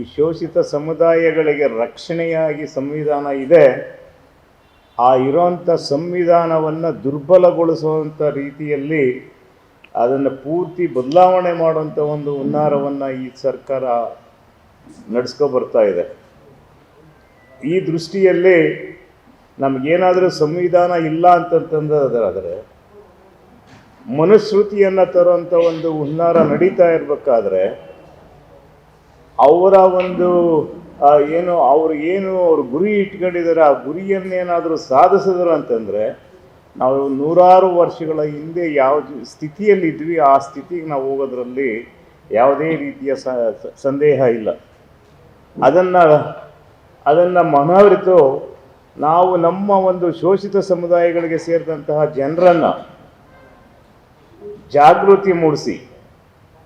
ಈ ಶೋಷಿತ ಸಮುದಾಯಗಳಿಗೆ ರಕ್ಷಣೆಯಾಗಿ ಸಂವಿಧಾನ ಇದೆ, ಆ ಇರೋಂಥ ಸಂವಿಧಾನವನ್ನು ದುರ್ಬಲಗೊಳಿಸುವಂಥ ರೀತಿಯಲ್ಲಿ ಅದನ್ನು ಪೂರ್ತಿ ಬದಲಾವಣೆ ಮಾಡುವಂಥ ಒಂದು ಹುನ್ನಾರವನ್ನು ಈ ಸರ್ಕಾರ ನಡೆಸ್ಕೊ ಬರ್ತಾ ಇದೆ. ಈ ದೃಷ್ಟಿಯಲ್ಲಿ ನಮಗೇನಾದರೂ ಸಂವಿಧಾನ ಇಲ್ಲ ಅಂತಂತಂದ್ರೆ ಮನುಶ್ರುತಿಯನ್ನು ತರುವಂಥ ಒಂದು ಹುನ್ನಾರ ನಡೀತಾ ಇರಬೇಕಾದ್ರೆ ಅವರ ಒಂದು ಏನು, ಅವ್ರು ಏನು ಅವ್ರ ಗುರಿ ಇಟ್ಕೊಂಡಿದ್ದಾರೆ, ಆ ಗುರಿಯನ್ನೇನಾದರೂ ಸಾಧಿಸಿದ್ರು ಅಂತಂದರೆ, ನಾವು ನೂರಾರು ವರ್ಷಗಳ ಹಿಂದೆ ಯಾವ ಸ್ಥಿತಿಯಲ್ಲಿದ್ವಿ, ಆ ಸ್ಥಿತಿಗೆ ನಾವು ಹೋಗೋದ್ರಲ್ಲಿ ಯಾವುದೇ ರೀತಿಯ ಸಂದೇಹ ಇಲ್ಲ. ಅದನ್ನು ಅದನ್ನು ಮನವರಿತು ನಾವು ನಮ್ಮ ಒಂದು ಶೋಷಿತ ಸಮುದಾಯಗಳಿಗೆ ಸೇರಿದಂತಹ ಜನರನ್ನು ಜಾಗೃತಿ ಮೂಡಿಸಿ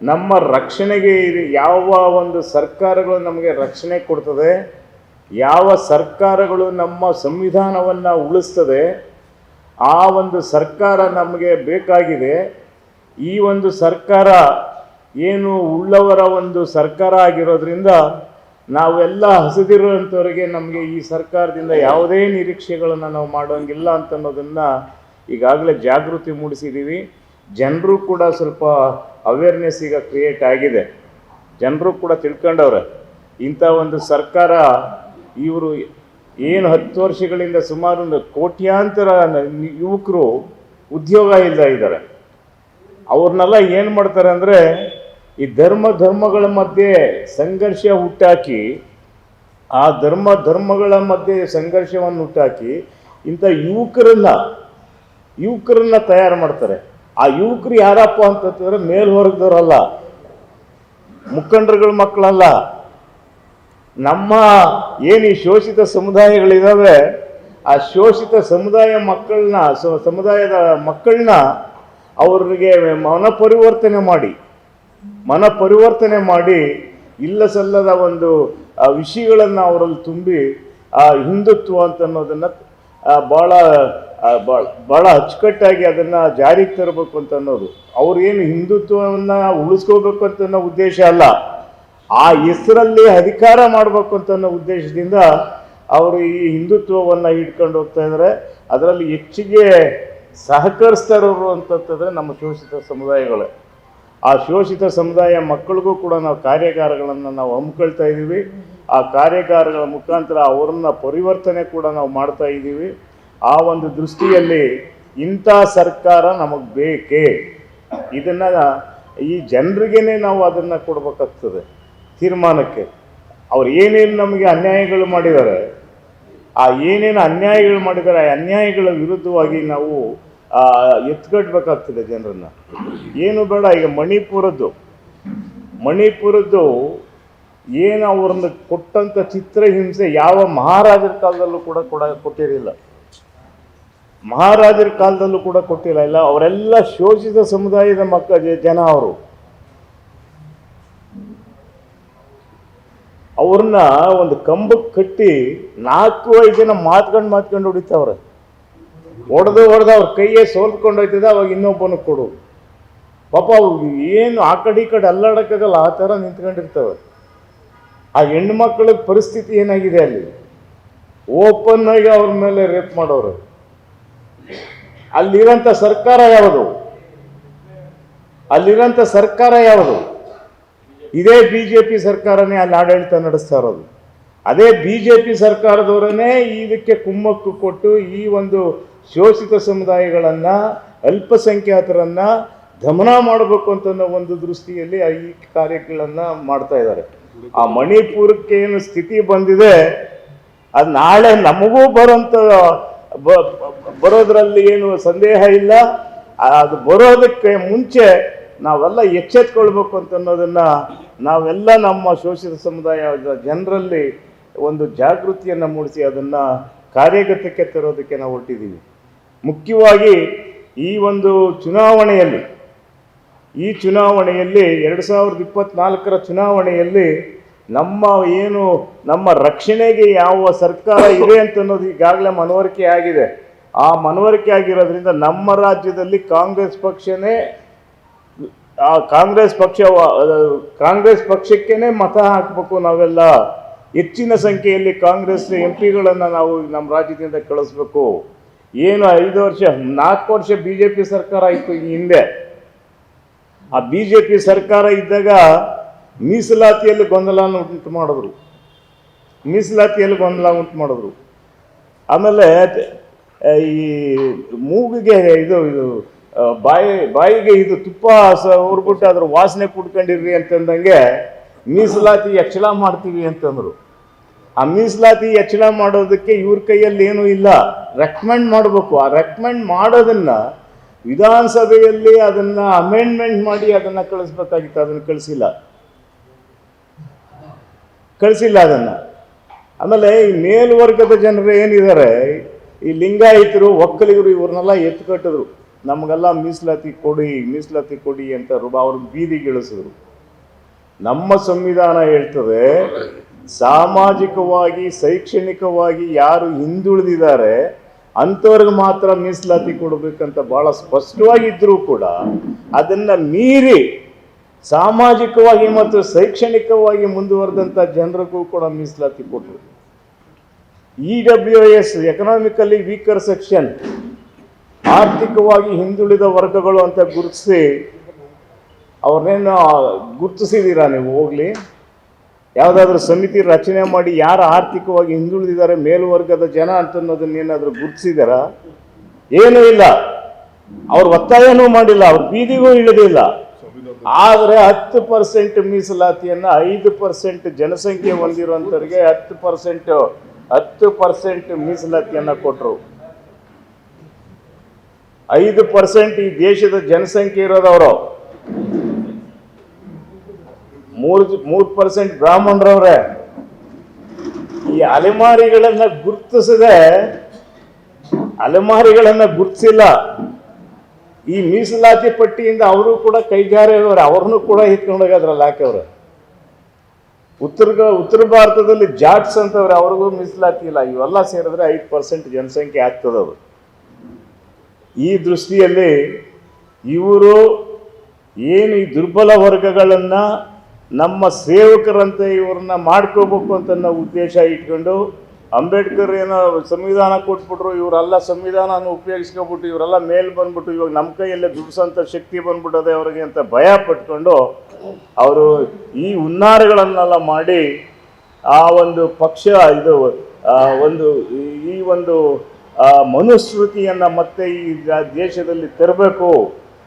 ನಮ್ಮ ರಕ್ಷಣೆಗೆ ಯಾವ ಒಂದು ಸರ್ಕಾರಗಳು ನಮಗೆ ರಕ್ಷಣೆ ಕೊಡ್ತದೆ, ಯಾವ ಸರ್ಕಾರಗಳು ನಮ್ಮ ಸಂವಿಧಾನವನ್ನು ಉಳಿಸ್ತದೆ, ಆ ಒಂದು ಸರ್ಕಾರ ನಮಗೆ ಬೇಕಾಗಿದೆ. ಈ ಒಂದು ಸರ್ಕಾರ ಏನು ಉಳ್ಳವರ ಒಂದು ಸರ್ಕಾರ ಆಗಿರೋದ್ರಿಂದ ನಾವೆಲ್ಲ ಹಸಿದಿರುವಂಥವರಿಗೆ ನಮಗೆ ಈ ಸರ್ಕಾರದಿಂದ ಯಾವುದೇ ನಿರೀಕ್ಷೆಗಳನ್ನು ನಾವು ಮಾಡೋಂಗಿಲ್ಲ ಅಂತ ಅನ್ನೋದನ್ನು ಈಗಾಗಲೇ ಜಾಗೃತಿ ಮೂಡಿಸಿದ್ದೀವಿ. ಜನರು ಕೂಡ ಸ್ವಲ್ಪ ಅವೇರ್ನೆಸ್ ಈಗ ಕ್ರಿಯೇಟ್ ಆಗಿದೆ. ಜನರು ಕೂಡ ತಿಳ್ಕೊಂಡವ್ರೆ, ಇಂಥ ಒಂದು ಸರ್ಕಾರ ಇವರು ಏನು ಹತ್ತು ವರ್ಷಗಳಿಂದ ಸುಮಾರು ಒಂದು ಕೋಟ್ಯಾಂತರ ಯುವಕರು ಉದ್ಯೋಗ ಇಲ್ಲದ ಇದ್ದಾರೆ. ಅವ್ರನ್ನೆಲ್ಲ ಏನು ಮಾಡ್ತಾರೆ ಅಂದರೆ, ಈ ಧರ್ಮ ಧರ್ಮಗಳ ಮಧ್ಯೆ ಸಂಘರ್ಷ ಹುಟ್ಟಾಕಿ, ಆ ಧರ್ಮ ಧರ್ಮಗಳ ಮಧ್ಯೆ ಸಂಘರ್ಷವನ್ನು ಹುಟ್ಟಾಕಿ ಇಂಥ ಯುವಕರನ್ನ ಯುವಕರನ್ನ ತಯಾರು ಮಾಡ್ತಾರೆ. ಆ ಯುವಕರು ಯಾರಪ್ಪ ಅಂತಂತಂದ್ರೆ ಮೇಲ್ವರ್ಗದವರಲ್ಲ ಮುಖಂಡರುಗಳ ಮಕ್ಕಳಲ್ಲ. ನಮ್ಮ ಏನು ಈ ಶೋಷಿತ ಸಮುದಾಯಗಳಿದಾವೆ, ಆ ಶೋಷಿತ ಸಮುದಾಯ ಮಕ್ಕಳನ್ನ ಸಮುದಾಯದ ಮಕ್ಕಳನ್ನ ಅವ್ರಿಗೆ ಮನ ಪರಿವರ್ತನೆ ಮಾಡಿ ಮನ ಪರಿವರ್ತನೆ ಮಾಡಿ ಇಲ್ಲ ಸಲ್ಲದ ಒಂದು ವಿಷಯಗಳನ್ನು ಅವರಲ್ಲಿ ತುಂಬಿ, ಆ, ಹಿಂದುತ್ವ ಅಂತ ಅನ್ನೋದನ್ನು ಭಾಳ ಭಾಳ ಅಚ್ಚುಕಟ್ಟಾಗಿ ಅದನ್ನು ಜಾರಿಗೆ ತರಬೇಕು ಅಂತ ಅನ್ನೋದು. ಅವ್ರೇನು ಹಿಂದುತ್ವವನ್ನು ಉಳಿಸ್ಕೋಬೇಕು ಅಂತ ಅನ್ನೋ ಉದ್ದೇಶ ಅಲ್ಲ. ಆ ಹೆಸರಲ್ಲಿ ಅಧಿಕಾರ ಮಾಡಬೇಕು ಅಂತ ಅನ್ನೋ ಉದ್ದೇಶದಿಂದ ಅವರು ಈ ಹಿಂದುತ್ವವನ್ನು ಇಟ್ಕೊಂಡು ಹೋಗ್ತಾ ಇದ್ದಾರೆ ಅದರಲ್ಲಿ ಹೆಚ್ಚಿಗೆ ಸಹಕರಿಸ್ತಾ ಇರೋರು ಅಂತಂತಂದ್ರೆ ನಮ್ಮ ಶೋಷಿತ ಸಮುದಾಯಗಳೇ. ಆ ಶೋಷಿತ ಸಮುದಾಯ ಮಕ್ಕಳಿಗೂ ಕೂಡ ನಾವು ಕಾರ್ಯಾಗಾರಗಳನ್ನು ನಾವು ಹಮ್ಮಿಕೊಳ್ತಾ ಇದ್ದೀವಿ ಆ ಕಾರ್ಯಾಗಾರಗಳ ಮುಖಾಂತರ ಅವರನ್ನ ಪರಿವರ್ತನೆ ಕೂಡ ನಾವು ಮಾಡ್ತಾ ಇದ್ದೀವಿ ಆ ಒಂದು ದೃಷ್ಟಿಯಲ್ಲಿ ಇಂಥ ಸರ್ಕಾರ ನಮಗೆ ಬೇಕೇ? ಇದನ್ನು ಈ ಜನರಿಗೇನೆ ನಾವು ಅದನ್ನು ಕೊಡಬೇಕಾಗ್ತದೆ ತೀರ್ಮಾನಕ್ಕೆ. ಅವ್ರು ಏನೇನು ನಮಗೆ ಅನ್ಯಾಯಗಳು ಮಾಡಿದ್ದಾರೆ ಆ ಏನೇನು ಅನ್ಯಾಯಗಳು ಮಾಡಿದ್ದಾರೆ ಆ ಅನ್ಯಾಯಗಳ ವಿರುದ್ಧವಾಗಿ ನಾವು ಎತ್ಕಟ್ಬೇಕಾಗ್ತದೆ ಜನರನ್ನು. ಏನು ಬೇಡ, ಈಗ ಮಣಿಪುರದ್ದು. ಮಣಿಪುರದ್ದು ಏನು ಅವ್ರನ್ನ ಕೊಟ್ಟಂಥ ಚಿತ್ರಹಿಂಸೆ ಯಾವ ಮಹಾರಾಜರ ಕಾಲದಲ್ಲೂ ಕೂಡ ಕೊಡ, ಕೊಟ್ಟಿರಲಿಲ್ಲ. ಮಹಾರಾಜರ ಕಾಲದಲ್ಲೂ ಕೂಡ ಕೊಟ್ಟಿಲ್ಲ. ಇಲ್ಲ, ಅವರೆಲ್ಲ ಶೋಷಿತ ಸಮುದಾಯದ ಮಕ್ಕ ಜನ ಅವರು. ಅವ್ರನ್ನ ಒಂದು ಕಂಬಕ್ಕೆ ಕಟ್ಟಿ ನಾಲ್ಕು, ಐದು ಜನ ಮಾತ್ಕೊಂಡು ಮಾತ್ಕೊಂಡು ಹೊಡಿತಾವ್ರೆ. ಹೊಡೆದು ಹೊಡೆದು ಅವ್ರ ಕೈಯೇ ಸೋಲ್ಕೊಂಡು ಹೋಯ್ತದೆ, ಅವಾಗ ಇನ್ನೊಬ್ಬನ ಕೊಡು. ಪಾಪ ಅವು ಏನು ಆ ಕಡೆ ಈ ಕಡೆ ಅಲ್ಲಾಡೋಕ್ಕಾಗಲ್ಲ, ಆ ಥರ ನಿಂತ್ಕೊಂಡಿರ್ತವೆ ಆ ಹೆಣ್ಣು ಮಕ್ಕಳ ಪರಿಸ್ಥಿತಿ ಏನಾಗಿದೆ ಅಲ್ಲಿ? ಓಪನ್ ಆಗಿ ಅವ್ರ ಮೇಲೆ ರೇಪ್ ಮಾಡೋರು. ಅಲ್ಲಿರೋಂಥ ಸರ್ಕಾರ ಯಾವುದು? ಅಲ್ಲಿರೋಂಥ ಸರ್ಕಾರ ಯಾವುದು? ಇದೇ ಬಿ ಜೆ ಪಿ ಸರ್ಕಾರನೇ ಅಲ್ಲಿ ಆಡಳಿತ ನಡೆಸ್ತಾ ಇರೋದು. ಅದೇ ಬಿ ಜೆ ಪಿ ಸರ್ಕಾರದವರನ್ನೇ ಇದಕ್ಕೆ ಕುಮ್ಮಕ್ಕು ಕೊಟ್ಟು ಈ ಒಂದು ಶೋಷಿತ ಸಮುದಾಯಗಳನ್ನು, ಅಲ್ಪಸಂಖ್ಯಾತರನ್ನು ದಮನ ಮಾಡಬೇಕು ಅಂತ ಒಂದು ದೃಷ್ಟಿಯಲ್ಲಿ ಈ ಕಾರ್ಯಗಳನ್ನು ಮಾಡ್ತಾ ಇದ್ದಾರೆ. ಆ ಮಣಿಪುರಕ್ಕೆ ಏನು ಸ್ಥಿತಿ ಬಂದಿದೆ, ಅದು ನಾಳೆ ನಮಗೂ ಬರೋಂಥ ಬರೋದ್ರಲ್ಲಿ ಏನು ಸಂದೇಹ ಇಲ್ಲ. ಅದು ಬರೋದಕ್ಕೆ ಮುಂಚೆ ನಾವೆಲ್ಲ ಎಚ್ಚೆತ್ಕೊಳ್ಬೇಕು ಅಂತ ಅನ್ನೋದನ್ನು ನಾವೆಲ್ಲ ನಮ್ಮ ಶೋಷಿತ ಸಮುದಾಯದ ಜನರಲ್ಲಿ ಒಂದು ಜಾಗೃತಿಯನ್ನು ಮೂಡಿಸಿ ಅದನ್ನು ಕಾರ್ಯಗತಕ್ಕೆ ತರೋದಕ್ಕೆ ನಾವು ಹೊರಟಿದ್ದೀವಿ ಮುಖ್ಯವಾಗಿ ಈ ಒಂದು ಚುನಾವಣೆಯಲ್ಲಿ, ಈ ಚುನಾವಣೆಯಲ್ಲಿ ಎರಡು ಸಾವಿರದ ಇಪ್ಪತ್ನಾಲ್ಕರ ಚುನಾವಣೆಯಲ್ಲಿ ನಮ್ಮ ಏನು ನಮ್ಮ ರಕ್ಷಣೆಗೆ ಯಾವ ಸರ್ಕಾರ ಇದೆ ಅಂತ ಅನ್ನೋದು ಈಗಾಗಲೇ ಮನವರಿಕೆ ಆಗಿದೆ. ಆ ಮನವರಿಕೆ ಆಗಿರೋದ್ರಿಂದ ನಮ್ಮ ರಾಜ್ಯದಲ್ಲಿ ಕಾಂಗ್ರೆಸ್ ಪಕ್ಷನೇ, ಆ ಕಾಂಗ್ರೆಸ್ ಪಕ್ಷ ಕಾಂಗ್ರೆಸ್ ಪಕ್ಷಕ್ಕೇನೆ ಮತ ಹಾಕಬೇಕು ನಾವೆಲ್ಲ. ಹೆಚ್ಚಿನ ಸಂಖ್ಯೆಯಲ್ಲಿ ಕಾಂಗ್ರೆಸ್ ಎಂ ಪಿಗಳನ್ನು ನಾವು ನಮ್ಮ ರಾಜ್ಯದಿಂದ ಕಳಿಸ್ಬೇಕು. ಏನು ಐದು ವರ್ಷ, ನಾಲ್ಕು ವರ್ಷ ಬಿ ಜೆ ಪಿ ಸರ್ಕಾರ ಈ ಹಿಂದೆ. ಆ ಬಿ ಜೆ ಪಿ ಸರ್ಕಾರ ಇದ್ದಾಗ ಮೀಸಲಾತಿಯಲ್ಲಿ ಗೊಂದಲ ಉಂಟು ಮಾಡಿದ್ರು. ಮೀಸಲಾತಿಯಲ್ಲಿ ಗೊಂದಲ ಉಂಟು ಮಾಡಿದ್ರು. ಆಮೇಲೆ ಈ ಮೂಗಿಗೆ ಇದು ಇದು ಬಾಯಿ, ಬಾಯಿಗೆ ಇದು ತುಪ್ಪ ಹುರ್ಬಿಟ್ಟು ಅದ್ರ ವಾಸನೆ ಕುಡ್ಕೊಂಡಿರ್ರಿ ಅಂತಂದಂಗೆ ಮೀಸಲಾತಿ ಯಕ್ಷಣ ಮಾಡ್ತೀವಿ ಅಂತಂದ್ರು. ಆ ಮೀಸಲಾತಿ ಯಕ್ಷಣ ಮಾಡೋದಕ್ಕೆ ಇವ್ರ ಕೈಯಲ್ಲಿ ಏನೂ ಇಲ್ಲ. ರೆಕಮೆಂಡ್ ಮಾಡಬೇಕು. ಆ ರೆಕಮೆಂಡ್ ಮಾಡೋದನ್ನ ವಿಧಾನಸಭೆಯಲ್ಲಿ ಅದನ್ನ ಅಮೆಂಡ್ಮೆಂಟ್ ಮಾಡಿ ಅದನ್ನ ಕಳಿಸ್ಬೇಕಾಗಿತ್ತು. ಅದನ್ನ ಕಳಿಸಿಲ್ಲ. ಕಳಿಸಿಲ್ಲ ಅದನ್ನು. ಆಮೇಲೆ ಈ ಮೇಲ್ವರ್ಗದ ಜನರು ಏನಿದ್ದಾರೆ, ಈ ಲಿಂಗಾಯಿತರು, ಒಕ್ಕಲಿಗರು ಇವ್ರನ್ನೆಲ್ಲ ಎತ್ಕಟ್ಟಿದ್ರು. ನಮಗೆಲ್ಲ ಮೀಸಲಾತಿ ಕೊಡಿ ಮೀಸಲಾತಿ ಕೊಡಿ ಅಂತ ರುಬ ಅವ್ರಿಗೆ ಬೀದಿಗಳಿಸಿದ್ರು ನಮ್ಮ ಸಂವಿಧಾನ ಹೇಳ್ತದೆ, ಸಾಮಾಜಿಕವಾಗಿ, ಶೈಕ್ಷಣಿಕವಾಗಿ ಯಾರು ಹಿಂದುಳಿದಿದ್ದಾರೆ, ಅಂಥವ್ರಿಗೆ ಮಾತ್ರ ಮೀಸಲಾತಿ ಕೊಡಬೇಕಂತ ಬಹಳ ಸ್ಪಷ್ಟವಾಗಿದ್ದರೂ ಕೂಡ ಅದನ್ನು ಮೀರಿ ಸಾಮಾಜಿಕವಾಗಿ ಮತ್ತು ಶೈಕ್ಷಣಿಕವಾಗಿ ಮುಂದುವರೆದಂಥ ಜನರಿಗೂ ಕೂಡ ಮೀಸಲಾತಿ ಕೊಟ್ಟರು E W S economically weaker section ಆರ್ಥಿಕವಾಗಿ ಹಿಂದುಳಿದ ವರ್ಗಗಳು ಅಂತ ಗುರುತಿಸಿ, ಅವ್ರನ್ನೇನು ಗುರುತಿಸಿದ್ದೀರಾ ನೀವು? ಹೋಗ್ಲಿ. ಯಾವುದಾದ್ರೂ ಸಮಿತಿ ರಚನೆ ಮಾಡಿ ಯಾರು ಆರ್ಥಿಕವಾಗಿ ಹಿಂದುಳಿದಿದ್ದಾರೆ, ಮೇಲ್ವರ್ಗದ ಜನ ಅಂತ ಅನ್ನೋದನ್ನೇನಾದ್ರೂ ಗುರುತಿಸಿದಾರಾ? ಏನೂ ಇಲ್ಲ. ಅವ್ರು ಒತ್ತಾಯನೂ ಮಾಡಿಲ್ಲ. ಅವ್ರು ಬೀದಿಗೂ ಇಳಿದಿಲ್ಲ. ಆದರೆ ಹತ್ತು ಪರ್ಸೆಂಟ್ ಮೀಸಲಾತಿಯನ್ನ ಐದು ಪರ್ಸೆಂಟ್ ಜನಸಂಖ್ಯೆ ಹೊಂದಿರುವಂಥವ್ರಿಗೆ ಹತ್ತು ಪರ್ಸೆಂಟ್ ಹತ್ತು ಪರ್ಸೆಂಟ್ ಮೀಸಲಾತಿಯನ್ನ ಕೊಟ್ರು. ಐದು ಪರ್ಸೆಂಟ್ ಈ ದೇಶದ ಜನಸಂಖ್ಯೆ ಇರೋದವರು. ಮೂರು, ಮೂರ್ ಪರ್ಸೆಂಟ್ ಬ್ರಾಹ್ಮಣರವ್ರೆ. ಈ ಅಲೆಮಾರಿಗಳನ್ನ ಗುರ್ತಿಸದೆ, ಅಲೆಮಾರಿಗಳನ್ನ ಗುರುತಿಸಿಲ್ಲ. ಈ ಮೀಸಲಾತಿ ಪಟ್ಟಿಯಿಂದ ಅವರು ಕೂಡ ಕೈಗಾರಿಯವರು ಅವ್ರನ್ನೂ ಕೂಡ ಇಟ್ಕೊಂಡೋಗಿ ಅದ್ರಲ್ಲಿ ಹಾಕವ್ರೆ ಉತ್ತರ ಉತ್ತರ ಭಾರತದಲ್ಲಿ ಜಾಟ್ಸ್ ಅಂತವ್ರೆ ಅವ್ರಿಗೂ ಮೀಸಲಾತಿ ಇಲ್ಲ. ಇವೆಲ್ಲ ಸೇರಿದ್ರೆ ಐದು ಪರ್ಸೆಂಟ್ ಜನಸಂಖ್ಯೆ ಆಗ್ತದವ್ರು ಈ ದೃಷ್ಟಿಯಲ್ಲಿ ಇವರು ಏನು ಈ ದುರ್ಬಲ ವರ್ಗಗಳನ್ನ ನಮ್ಮ ಸೇವಕರಂತೆ ಇವ್ರನ್ನ ಮಾಡ್ಕೋಬೇಕು ಅಂತ ಉದ್ದೇಶ ಇಟ್ಕೊಂಡು ಅಂಬೇಡ್ಕರ್ ಏನೋ ಸಂವಿಧಾನ ಕೊಟ್ಬಿಟ್ರು, ಇವರೆಲ್ಲ ಸಂವಿಧಾನ ಉಪಯೋಗಿಸ್ಕೊಬಿಟ್ಟು ಇವರೆಲ್ಲ ಮೇಲ್ ಬಂದ್ಬಿಟ್ಟು, ಇವಾಗ ನಮ್ಮ ಕೈಯಲ್ಲೇ ದುಡ್ಸೋಂಥ ಶಕ್ತಿ ಬಂದ್ಬಿಟ್ಟದೆ ಅವ್ರಿಗೆ ಅಂತ ಭಯ ಪಟ್ಕೊಂಡು ಅವರು ಈ ಹುನ್ನಾರಗಳನ್ನೆಲ್ಲ ಮಾಡಿ ಆ ಒಂದು ಪಕ್ಷ, ಇದು ಒಂದು, ಈ- ಒಂದು ಮನುಸ್ಮೃತಿಯನ್ನು ಮತ್ತೆ ಈ ದೇಶದಲ್ಲಿ ತರಬೇಕು.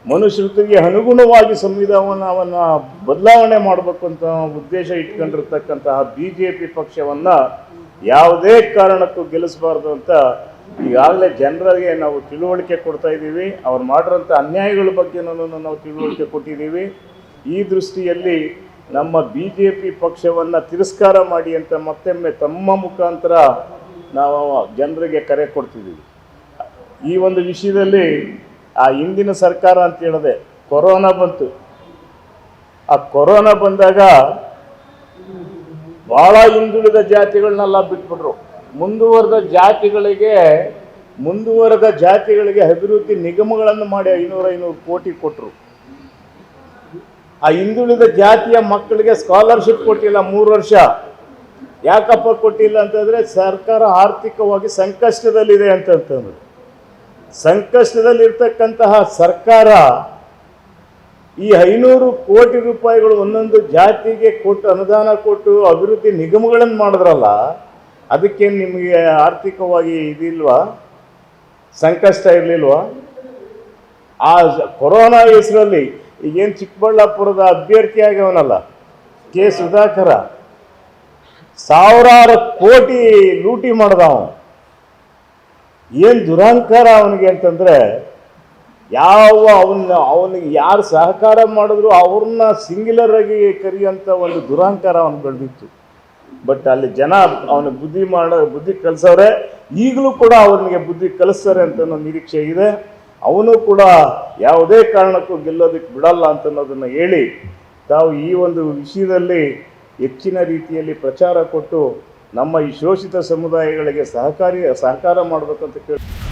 ಮನುಸ್ಮೃತಿಗೆ ಅನುಗುಣವಾಗಿ ಸಂವಿಧಾನವನ್ನು ಬದಲಾವಣೆ ಮಾಡಬೇಕು ಅಂತ ಉದ್ದೇಶ ಇಟ್ಕೊಂಡಿರ್ತಕ್ಕಂತಹ ಬಿ ಜೆ ಪಿ ಪಕ್ಷವನ್ನ ಯಾವುದೇ ಕಾರಣಕ್ಕೂ ಗೆಲ್ಲಿಸಬಾರ್ದು ಅಂತ ಈಗಾಗಲೇ ಜನರಿಗೆ ನಾವು ತಿಳುವಳಿಕೆ ಕೊಡ್ತಾ ಇದ್ದೀವಿ. ಅವ್ರು ಮಾಡಿರೋಂಥ ಅನ್ಯಾಯಗಳ ಬಗ್ಗೆನೂ ನಾವು ತಿಳುವಳಿಕೆ ಕೊಟ್ಟಿದ್ದೀವಿ. ಈ ದೃಷ್ಟಿಯಲ್ಲಿ ನಮ್ಮ ಬಿ ಜೆ ಪಿ ಪಕ್ಷವನ್ನು ತಿರಸ್ಕಾರ ಮಾಡಿ ಅಂತ ಮತ್ತೊಮ್ಮೆ ತಮ್ಮ ಮುಖಾಂತರ ನಾವು ಜನರಿಗೆ ಕರೆ ಕೊಡ್ತಿದ್ದೀವಿ. ಈ ಒಂದು ವಿಷಯದಲ್ಲಿ ಆ ಹಿಂದಿನ ಸರ್ಕಾರ ಅಂತ ಹೇಳಿದೆ ಕೊರೋನಾ ಬಂತು. ಆ ಕೊರೋನಾ ಬಂದಾಗ ಬಹಳ ಹಿಂದುಳಿದ ಜಾತಿಗಳನ್ನೆಲ್ಲ ಬಿಟ್ಬಿಟ್ರು. ಮುಂದುವರೆದ ಜಾತಿಗಳಿಗೆ ಮುಂದುವರೆದ ಜಾತಿಗಳಿಗೆ ಅಭಿವೃದ್ಧಿ ನಿಗಮಗಳನ್ನು ಮಾಡಿ ಐನೂರ ಐನೂರು ಕೋಟಿ ಕೊಟ್ಟರು ಆ ಹಿಂದುಳಿದ ಜಾತಿಯ ಮಕ್ಕಳಿಗೆ ಸ್ಕಾಲರ್ಶಿಪ್ ಕೊಟ್ಟಿಲ್ಲ ಮೂರು ವರ್ಷ. ಯಾಕಪ್ಪ ಕೊಟ್ಟಿಲ್ಲ ಅಂತಂದರೆ ಸರ್ಕಾರ ಆರ್ಥಿಕವಾಗಿ ಸಂಕಷ್ಟದಲ್ಲಿದೆ ಅಂತಂತಂದ್ರು. ಸಂಕಷ್ಟದಲ್ಲಿರ್ತಕ್ಕಂತಹ ಸರ್ಕಾರ ಈ ಐನೂರು ಕೋಟಿ ರೂಪಾಯಿಗಳು ಒಂದೊಂದು ಜಾತಿಗೆ ಕೊಟ್ಟು ಅನುದಾನ ಕೊಟ್ಟು ಅಭಿವೃದ್ಧಿ ನಿಗಮಗಳನ್ನು ಮಾಡಿದ್ರಲ್ಲ ಅದಕ್ಕೆ ನಿಮಗೆ ಆರ್ಥಿಕವಾಗಿ ಇದಿಲ್ವಾ? ಸಂಕಷ್ಟ ಇರಲಿಲ್ವಾ? ಆ ಕೊರೋನಾ ಹೆಸರಲ್ಲಿ ಈಗೇನು ಚಿಕ್ಕಬಳ್ಳಾಪುರದ ಅಭ್ಯರ್ಥಿ ಆಗ್ಯವನಲ್ಲ, ಕೆ ಸುಧಾಕರ. ಸಾವಿರಾರು ಕೋಟಿ ಲೂಟಿ ಮಾಡಿದ ಅವನು ಏನು ದುರಾಂಕಾರ ಅವನಿಗೆ ಅಂತಂದ್ರೆ ಯಾವ ಅವನ್ನ, ಅವನಿಗೆ ಯಾರು ಸಹಕಾರ ಮಾಡಿದ್ರು ಅವ್ರನ್ನ ಸಿಂಗ್ಯುಲರ್ ಆಗಿ ಕರೆಯುವಂಥ ಒಂದು ದುರಹಂಕಾರ ಅವನು ಬೆಳೆದಿತ್ತು. ಬಟ್ ಅಲ್ಲಿ ಜನ ಅವನ ಬುದ್ಧಿ ಮಾಡೋ, ಬುದ್ಧಿ ಕಲಿಸೋರೆ ಈಗಲೂ ಕೂಡ ಅವನಿಗೆ ಬುದ್ಧಿ ಕಲಿಸ್ತಾರೆ ಅಂತ ನಿರೀಕ್ಷೆ ಇದೆ. ಅವನು ಕೂಡ ಯಾವುದೇ ಕಾರಣಕ್ಕೂ ಗೆಲ್ಲೋದಕ್ಕೆ ಬಿಡಲ್ಲ ಅಂತ ಅನ್ನೋದನ್ನು ಹೇಳಿ, ತಾವು ಈ ಒಂದು ವಿಷಯದಲ್ಲಿ ಹೆಚ್ಚಿನ ರೀತಿಯಲ್ಲಿ ಪ್ರಚಾರ ಕೊಟ್ಟು ನಮ್ಮ ಈ ಶೋಷಿತ ಸಮುದಾಯಗಳಿಗೆ ಸಹಕಾರಿ, ಸಹಕಾರ ಮಾಡಬೇಕಂತ ಕೇಳಿ